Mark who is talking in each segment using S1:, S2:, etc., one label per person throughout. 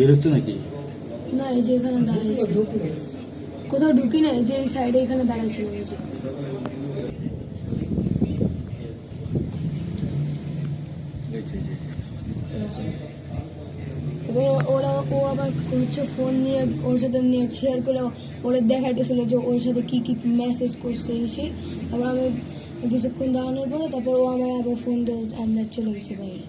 S1: বেরোচ্ছে নাকি?
S2: না এই যে এখানে দাঁড়াইছে কোথাও ঢুকি না এই যে এই সাইডে এখানে দাঁড়াইছিল এই যে। তারপরে ওরা ও আবার হচ্ছে ফোন নিয়ে ওর সাথে নেট শেয়ার করে ওরা দেখাইতেছিল যে ওর সাথে কি কি মেসেজ করছে এসে তারপর আমি কিছুক্ষণ দাঁড়ানোর পরে তারপর ও আমার আবার ফোন দিয়ে আমরা চলে গেছি বাইরে।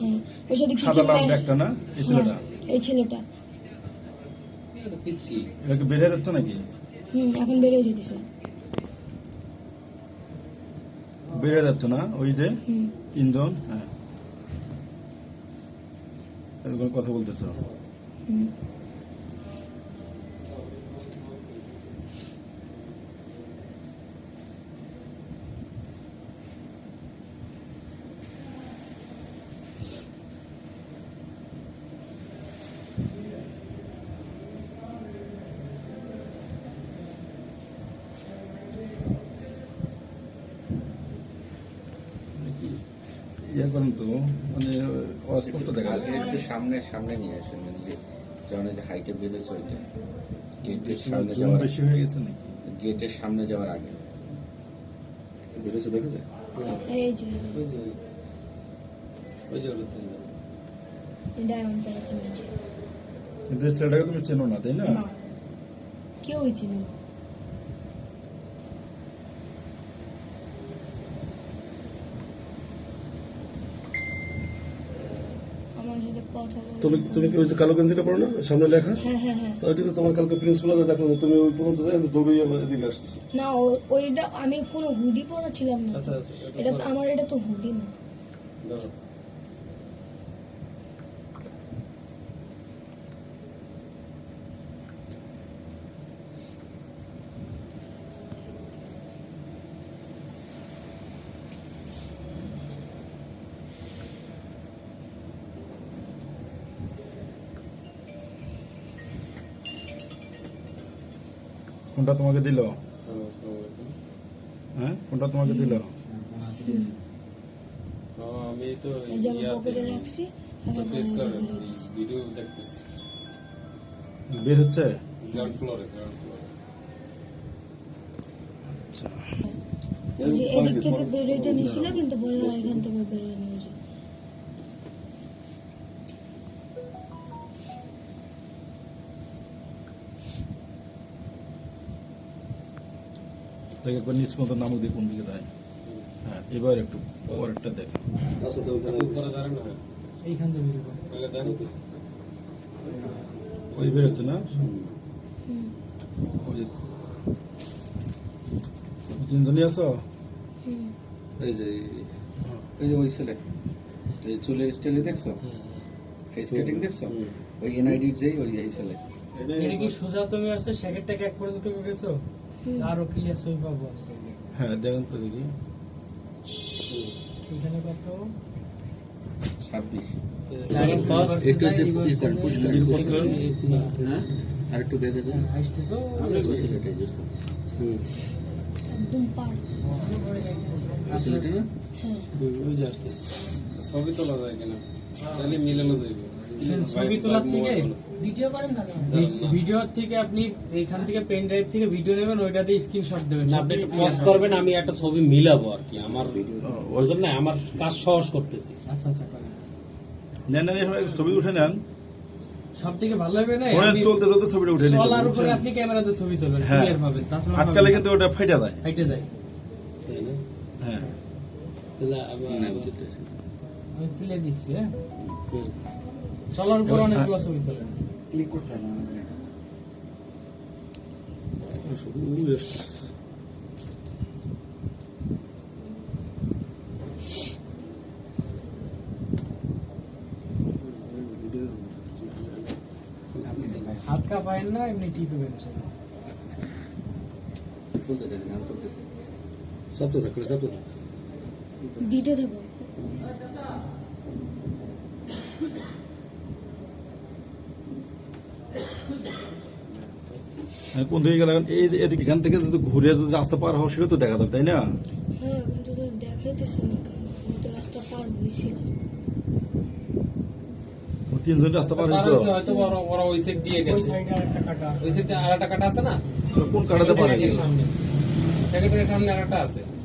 S2: হ্যাঁ। ওর সাথে
S1: সাদা
S2: message-
S1: না? এই ছেলেটা?
S2: হ্যাঁ, এই ছেলেটা।
S1: এটা কি বের যাচ্ছে নাকি?
S2: হুম এখন বেরিয়ে যেতেছে।
S1: হয়ে যাচ্ছে না? ওই যে তিনজন? হ্যাঁ। এরকম কথা বলতেছ।
S2: হুম।
S1: ইয়ে করেন তো মানে অস্পষ্ট দেখা যাচ্ছে।
S3: একটু সামনে সামনে নিয়ে আসেন মানে যখন যে হাইটে বেঁধেছে ওইটা গেটের সামনে যাওয়ার
S1: বেশি হয়ে গেছে নাকি?
S3: গেটের সামনে যাওয়ার আগে।
S1: বেরোচ্ছে দেখা যায়
S2: এই যে ডায়মন্ড প্যালেসের নিচে।
S1: কিন্তু এই তুমি চেনো না তাই না?
S2: না। কেউই চিনে না আমার সাথে কথা বলে
S4: তুমি তুমি কি ওই যে কালো গেঞ্জিটা পড়ো না? সামনে লেখা?
S2: হ্যাঁ হ্যাঁ হ্যাঁ।
S4: ওইটা তো তোমার কালকে প্রিন্সিপাল আছে দেখো তুমি ওই পর্যন্ত যাই দৌড়ে আমার এদিকে আসতেছো।
S2: না ওইটা আমি কোনো হুডি পরা ছিলাম না। এটা তো- আমার এটা তো হুডি না।
S1: কোনটা তোমাকে দিল? হ্যাঁ? কোনটা তোমাকে দিল?
S5: আমি তো
S2: এই যে আমি যাচ্ছি।
S5: ভিডিও দেখতেছি।
S1: বের হচ্ছে?
S5: গ্রাউন্ড ফ্লোরে গ্রাউন্ড ফ্লোরে
S2: এই যে এদিক থেকে বেরোইতে নিয়েছিল কিন্তু বলে এখান থেকে বেরোয় নিয়ে
S1: তাকে একবার মতো দিয়ে কোন দিকে দেয় হ্যাঁ এবার একটু পরেরটা দেখ।
S4: তো ওখানে
S5: উপরে দাঁড়ান না?
S6: এইখান থেকে বেরিয়ে
S5: তাহলে দেখো
S1: ওই বেরোচ্ছে না যে তিনজনই আছো?
S4: এই যে
S3: ওই যে ওই ছেলে। এই চুলের স্টাইলে দেখছ? ফেস কাটিং দেখছ? ওই এনআইডির যেই ওই এই ছেলে।
S6: এটা কি সোজা তুমি আছে? সেকেন্ড থেকে এক পর্যন্ত গেছো?
S2: হুম।
S6: আরও ক্লিয়ার ছবি পাবো
S1: হ্যাঁ দেখেন তো দেখি
S6: এখানে কত?
S3: ছাব্বিশ। একটু করেন। হ্যাঁ? আর একটু দেখে দেন।
S6: আসতেছো।
S3: ওই ছেলেটাই just
S2: একদম পার
S3: ওই ছেলেটা না?
S2: হ্যাঁ।
S5: ওই ছবি তোলা যায় কিনা তাহলে মিলানো যাইবে।
S6: ছবি তোলার থেকে
S2: ভিডিও করেন না
S6: ভিডিও থেকে আপনি এখান থেকে পেন ড্রাইভ থেকে ভিডিও নেবেন ওইটাতে স্ক্রিনশট দেবেন
S7: না আপনি পজ করবেন আমি একটা ছবি মিলাবো আর কি আমার ওই জন্য আমার কাজ সহজ করতেছি।
S6: আচ্ছা আচ্ছা
S1: নেন নেন ছবি উঠে নেন।
S6: সব থেকে ভালো হবে না
S1: ফোনে চলতে চলতে ছবিটা উঠে নিতে
S6: চলার উপরে আপনি ক্যামেরাতে ছবি তুলবেন
S1: হ্যাঁ।
S6: ক্লিয়ার পাবেন তাছাড়া
S1: আটকালে কিন্তু ওটা ফাইটা যায়।
S6: হাইটে যায়।
S7: তাই না?
S1: হ্যাঁ।
S7: তাহলে আবার-
S6: আমি প্লে দিচ্ছি। হ্যাঁ। চলার উপর অনেকগুলো ছবি তোলেন
S3: ক্লিক করতে হবে না
S4: ওই আসতেছে।
S6: না এমনি টিপবেন ছবি
S3: তুলতে থাকেন আমি থাকি
S2: দিতে থাকো।
S1: হ্যাঁ, কোন দিকে গেলে? এই যে এদিকে এখান থেকে যদি ঘুরে যদি রাস্তা পার হওয়া সেটা তো দেখা যাবে তাই না? তিনজন রাস্তা পার হয়েছে
S7: হয়তো বড় ওই সাইড দিয়ে
S6: আছে।
S7: না?
S1: কোন কাটাতে
S7: সামনে। সামনে আরেকটা আছে।